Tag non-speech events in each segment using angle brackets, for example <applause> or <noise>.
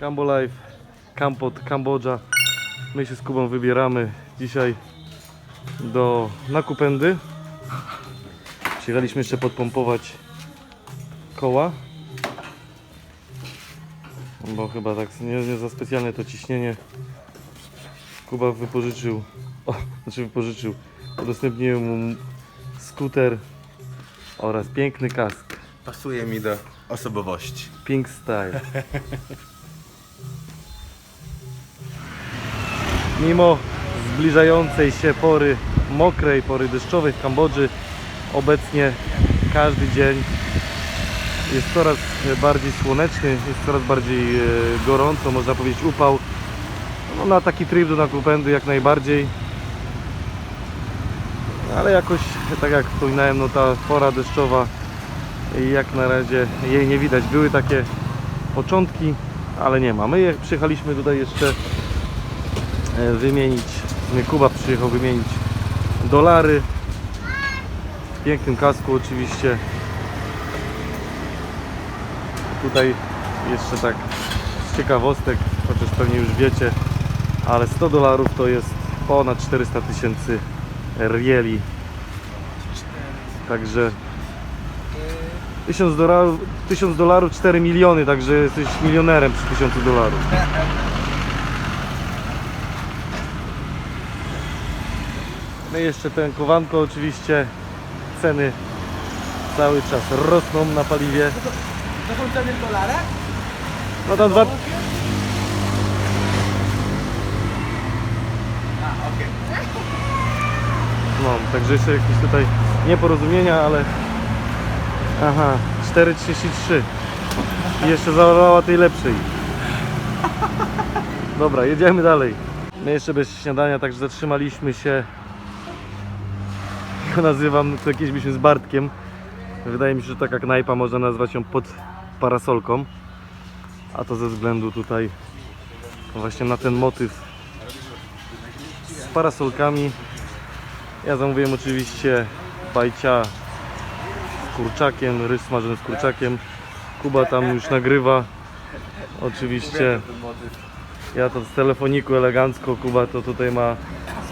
Cambo Life, Kampot, Kambodża. My się z Kubą wybieramy dzisiaj do Nakupendy. Przyjechaliśmy jeszcze podpompować koła. Bo chyba tak nie, nie za specjalne to ciśnienie. Kuba wypożyczył, o, znaczy wypożyczył, udostępniłem mu skuter oraz piękny kask. Pasuje mi do osobowości. Pink Style. <laughs> Mimo zbliżającej się pory mokrej, pory deszczowej w Kambodży, obecnie każdy dzień jest coraz bardziej słoneczny, jest coraz bardziej e, gorąco, można powiedzieć upał. No, na taki tryb do Nakupendy jak najbardziej. Ale jakoś, tak jak wspominałem, no ta pora deszczowa jak na razie jej nie widać. Były takie początki, ale nie ma. My je- przyjechaliśmy tutaj jeszcze wymienić, nie, Kuba przyjechał wymienić dolary. W pięknym kasku oczywiście. Tutaj jeszcze tak z ciekawostek, chociaż pewnie już wiecie, ale 100 dolarów to jest ponad 400 tysięcy rieli. Także 1000 dolarów, 1000 dolarów 4 miliony, także jesteś milionerem przy 1000 dolarów. No i jeszcze ten kowanko oczywiście ceny cały czas rosną na paliwie. To są ceny w dolarach? No tam dwa, no także jeszcze jakieś tutaj nieporozumienia, ale aha, 4,33 i jeszcze zaorała tej lepszej. Dobra, jedziemy dalej. My jeszcze bez śniadania, także zatrzymaliśmy się. Go nazywam, to kiedyś byliśmy z Bartkiem. Wydaje mi się, że taka knajpa można nazwać ją pod parasolką. A to ze względu tutaj właśnie na ten motyw z parasolkami. Ja zamówiłem oczywiście bajcia z kurczakiem, ryż smażony z kurczakiem. Kuba tam już nagrywa. Oczywiście ja to z telefoniku elegancko, Kuba to tutaj ma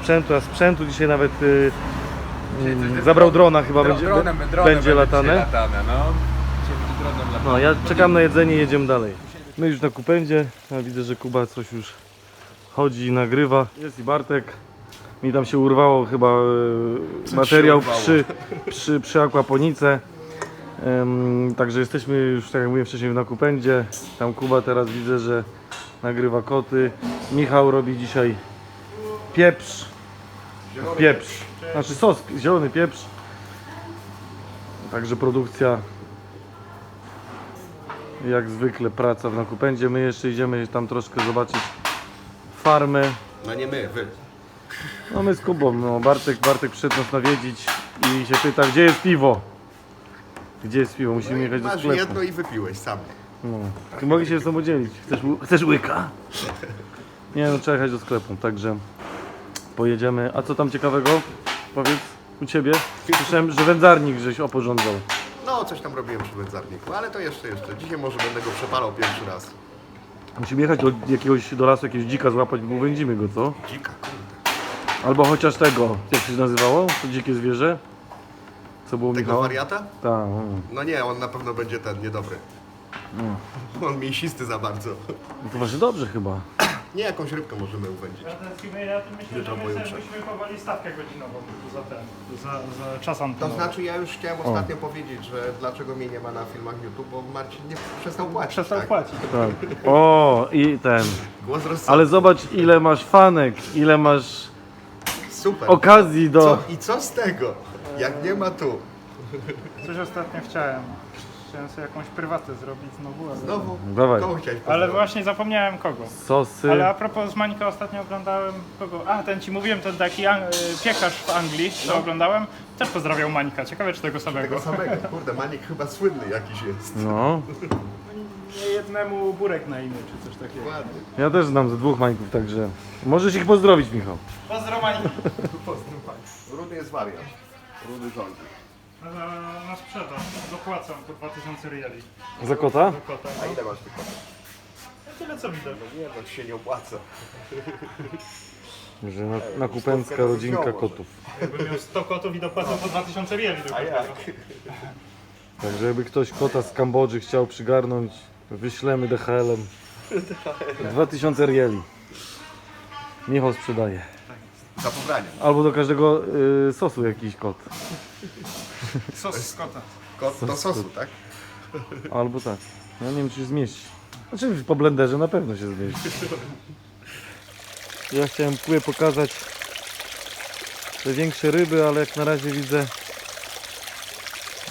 sprzętu, a sprzętu dzisiaj nawet y, zabrał drona chyba Dro- będzie, dronem, dronem będzie latane. latane, no. Dronem latane. No ja czekam na jedzenie i jedziemy dalej. My już na kupędzie, ja widzę, że Kuba coś już chodzi i nagrywa. Jest i Bartek. Mi tam się urwało chyba e, materiał urwało? przy, przy, przy akwaponice. Także jesteśmy już, tak jak mówiłem wcześniej, na kupędzie. Tam Kuba teraz widzę, że nagrywa koty. Michał robi dzisiaj pieprz. Pieprz. Znaczy sos, zielony pieprz. Także produkcja jak zwykle praca w nakupędzie. My jeszcze idziemy tam troszkę zobaczyć farmę. No nie my, wy. No my z Kubą, no Bartek, Bartek przyszedł nas nawiedzić i się pyta, gdzie jest piwo? Gdzie jest piwo? Musimy jechać do Masz sklepu. jedno i wypiłeś sam. No. Ty mogli się ze sobą dzielić. Chcesz, chcesz łyka? <laughs> Nie no, trzeba jechać do sklepu, także pojedziemy. A co tam ciekawego? Powiedz u Ciebie. Słyszałem, że wędzarnik żeś oporządzał. No, coś tam robiłem przy wędzarniku, ale to jeszcze, jeszcze. Dzisiaj może będę go przepalał pierwszy raz. Musimy jechać do jakiegoś, do lasu, jakiegoś dzika złapać, bo wędzimy go, co? Dzika, kurde. Albo chociaż tego, jak się nazywało? To dzikie zwierzę? Co było Tego wariata? Tak. no. No nie, on na pewno będzie ten, niedobry. On mięsisty za bardzo. No to właśnie dobrze chyba. Nie, jakąś rybkę możemy uwędzić. Ja tu myślę, Jutro że my byśmy chowali stawkę godzinową za ten, za, za czas To antenowy. znaczy, ja już chciałem ostatnio powiedzieć, że dlaczego mnie nie ma na filmach YouTube, bo Marcin nie przestał płacić. Przestał tak? płacić. Tak. O, i ten. Głos rozsądku. Ale zobacz ile masz fanek, ile masz Super. okazji do... Co, I co z tego? Jak nie ma tu? Coś ostatnio chciałem. Chciałem sobie jakąś prywatę zrobić znowu, ale... Znowu? Dawaj. Kogo chciałeś Ale pozdrowić? właśnie zapomniałem kogo. Sosy. Ale a propos z Mańka ostatnio oglądałem kogo? A, ten ci mówiłem, ten taki ang- y, piekarz w Anglii, co oglądałem, też pozdrawiał Mańka. Ciekawe czy tego samego. Tego samego. Kurde, Manik chyba słynny jakiś jest. No. Nie jednemu burek na imię, czy coś takiego. Ładny. Ja też znam ze dwóch mańków, także... Możesz ich pozdrowić, Michał. Pozdro Mańka. Rudy jest wariat. Rudy rządzi. Na, na sprzedaż. Dopłacam po 2000 rieli. Za kota? Do kota. A ile masz tych kotów? tyle co widać. Nie, to się nie opłaca. Że na, nakupęcka rodzinka kotów. Jakbym miał 100 kotów i dopłacał po 2000 rieli do A każdego. jak? Także jakby ktoś kota z Kambodży chciał przygarnąć, wyślemy DHL-em. 2000 rieli. Michał sprzedaje. Za pobranie. Albo do każdego y, sosu jakiś kot. Sos z kota. Kot do sosu, tak? Albo tak. Ja nie wiem czy się zmieści. Znaczy po blenderze na pewno się zmieści. Ja chciałem pływie pokazać te większe ryby, ale jak na razie widzę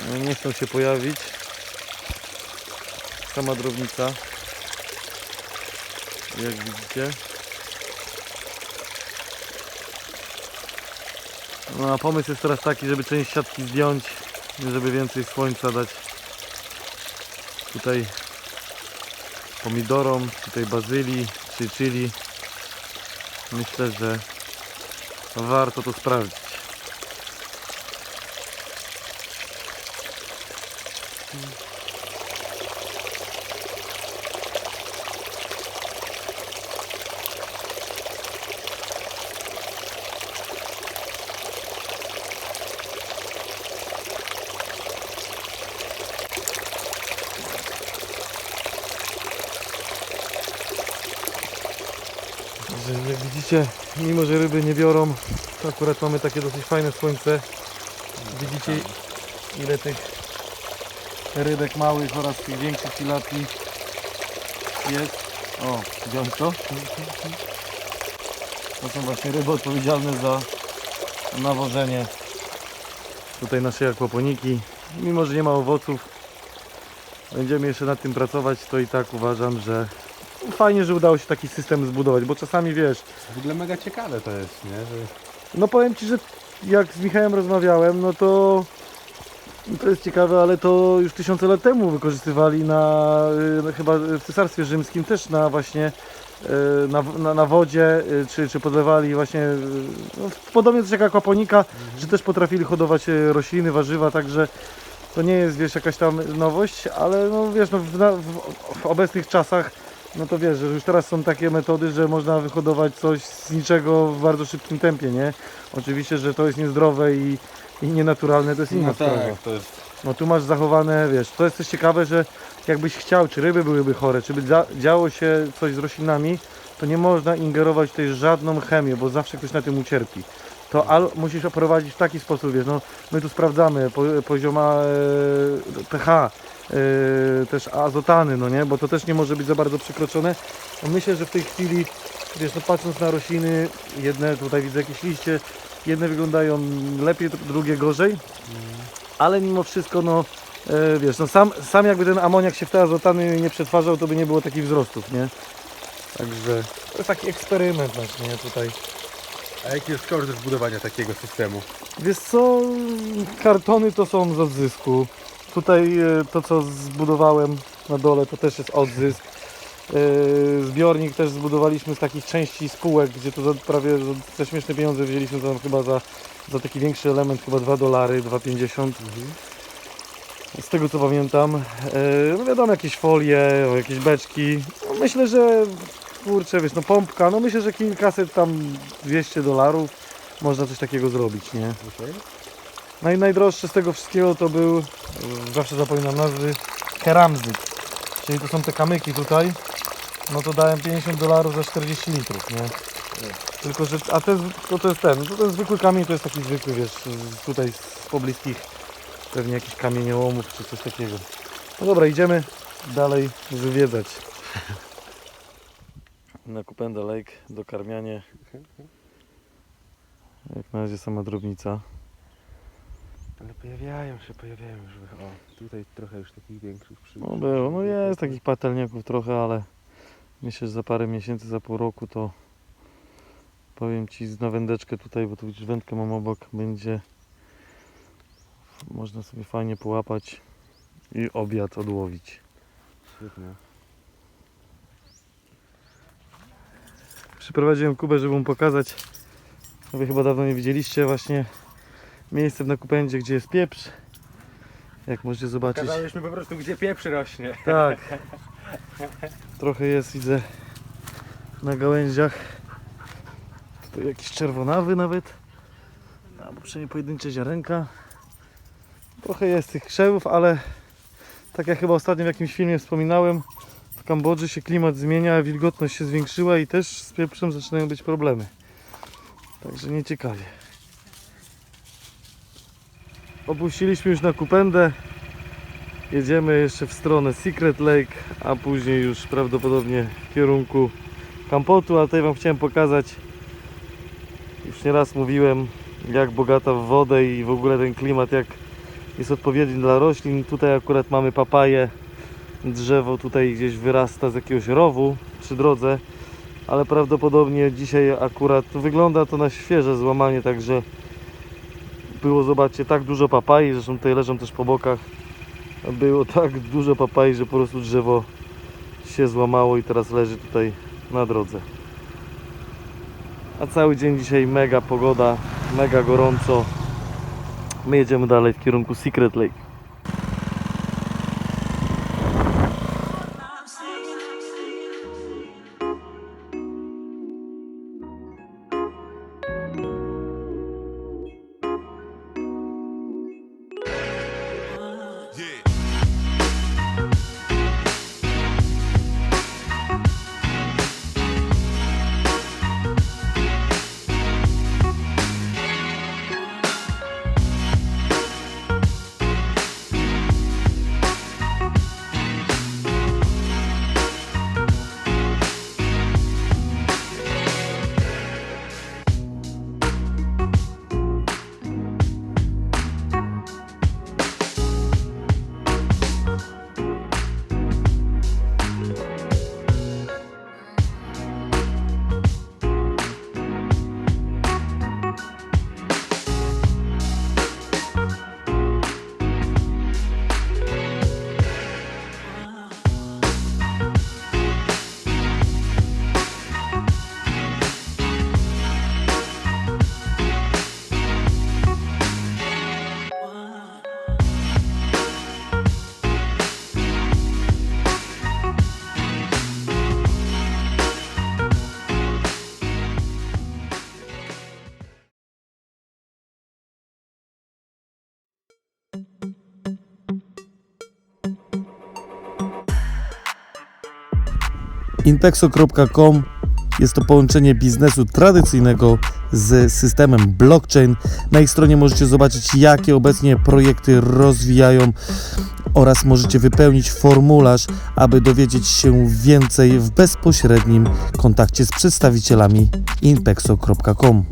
no, nie chcą się pojawić. Sama drobnica. Jak widzicie. No a pomysł jest teraz taki, żeby część siatki zdjąć, żeby więcej słońca dać tutaj pomidorom, tutaj bazylii czy chili. Myślę, że warto to sprawdzić. Że jak widzicie, mimo że ryby nie biorą, to akurat mamy takie dosyć fajne słońce. Widzicie ile tych rybek małych oraz tych większych tilapii jest. O, widziałem to? To są właśnie ryby odpowiedzialne za nawożenie tutaj naszej akwaponiki. Mimo, że nie ma owoców, będziemy jeszcze nad tym pracować, to i tak uważam, że fajnie, że udało się taki system zbudować, bo czasami wiesz, W ogóle mega ciekawe to jest, nie? Że... no powiem Ci, że jak z Michałem rozmawiałem, no to to jest ciekawe, ale to już tysiące lat temu wykorzystywali na, y, chyba w Cesarstwie Rzymskim też na właśnie y, na, na, na wodzie, y, czy, czy podlewali właśnie, no, podobnie też jak akwaponika, że też potrafili hodować rośliny, warzywa, także to nie jest, wiesz, jakaś tam nowość, ale no wiesz, no, w, w, w obecnych czasach no to wiesz, że już teraz są takie metody, że można wyhodować coś z niczego w bardzo szybkim tempie, nie? Oczywiście, że to jest niezdrowe i, i nienaturalne, to jest inna sprawa. to jest... No tu masz zachowane, wiesz, to jest też ciekawe, że jakbyś chciał, czy ryby byłyby chore, czy by dzia- działo się coś z roślinami, to nie można ingerować tutaj żadną chemię, bo zawsze ktoś na tym ucierpi. To al, musisz oprowadzić w taki sposób, wiesz, no my tu sprawdzamy po, pozioma e, pH, e, też azotany, no nie, bo to też nie może być za bardzo przekroczone. No myślę, że w tej chwili, wiesz, no patrząc na rośliny, jedne tutaj widzę jakieś liście, jedne wyglądają lepiej, drugie gorzej, ale mimo wszystko, no e, wiesz, no sam, sam jakby ten amoniak się w te azotany nie przetwarzał, to by nie było takich wzrostów, nie? Także to jest taki eksperyment nasz, nie, tutaj. A jaki jest koszt zbudowania takiego systemu? Wiesz co, kartony to są z odzysku. Tutaj e, to co zbudowałem na dole to też jest odzysk. E, Zbiornik też zbudowaliśmy z takich części spółek, gdzie to za, prawie za, śmieszne pieniądze wzięliśmy tam chyba za, za taki większy element, chyba 2 dolary, 2,50. Z tego co pamiętam. E, No wiadomo, jakieś folie, jakieś beczki. No myślę, że kurczę, wiesz, no pompka, no myślę, że kilkaset tam 200 dolarów można coś takiego zrobić, nie? Naj, najdroższy z tego wszystkiego to był, e, zawsze zapominam nazwy, keramzyk. Czyli to są te kamyki tutaj. No to dałem 50 dolarów za 40 litrów, nie? Tylko, że, a ten, to, to jest ten, to ten zwykły kamień to jest taki zwykły, wiesz, tutaj z pobliskich pewnie jakichś kamieniołomów czy coś takiego. No dobra, idziemy dalej zwiedzać. <laughs> Na Kupenda Lake dokarmianie. Jak na razie sama drobnica. Ale pojawiają się, pojawiają już. O, tutaj trochę już takich większych przy... No było, no jest takich patelniaków trochę, ale myślę, że za parę miesięcy, za pół roku to powiem Ci na wędeczkę tutaj, bo tu widzisz wędkę mam obok, będzie można sobie fajnie połapać i obiad odłowić. Świetnie. Przyprowadziłem Kubę, żeby mu pokazać, Wy chyba dawno nie widzieliście właśnie miejsce na Kupendzie, gdzie jest pieprz. Jak możecie zobaczyć. Pokazaliśmy po prostu, gdzie pieprz rośnie. Tak. Trochę jest, widzę, na gałęziach. Tu jakiś czerwonawy nawet. Albo przynajmniej pojedyncze ziarenka. Trochę jest tych krzewów, ale tak jak chyba ostatnio w jakimś filmie wspominałem, w Kambodży się klimat zmienia, wilgotność się zwiększyła i też z pieprzem zaczynają być problemy. Także nieciekawie. Opuściliśmy już na Kupendę. Jedziemy jeszcze w stronę Secret Lake, a później już prawdopodobnie w kierunku Kampotu, a tutaj Wam chciałem pokazać, już nieraz mówiłem, jak bogata w wodę i w ogóle ten klimat, jak jest odpowiedni dla roślin. Tutaj akurat mamy papaję, drzewo tutaj gdzieś wyrasta z jakiegoś rowu przy drodze, ale prawdopodobnie dzisiaj akurat wygląda to na świeże złamanie, także było, zobaczcie, tak dużo papai, zresztą tutaj leżą też po bokach, było tak dużo papai, że po prostu drzewo się złamało i teraz leży tutaj na drodze. A cały dzień dzisiaj mega pogoda, mega gorąco. My jedziemy dalej w kierunku Secret Lake. Intexo.com jest to połączenie biznesu tradycyjnego z systemem blockchain. Na ich stronie możecie zobaczyć, jakie obecnie projekty rozwijają oraz możecie wypełnić formularz, aby dowiedzieć się więcej w bezpośrednim kontakcie z przedstawicielami intexo.com.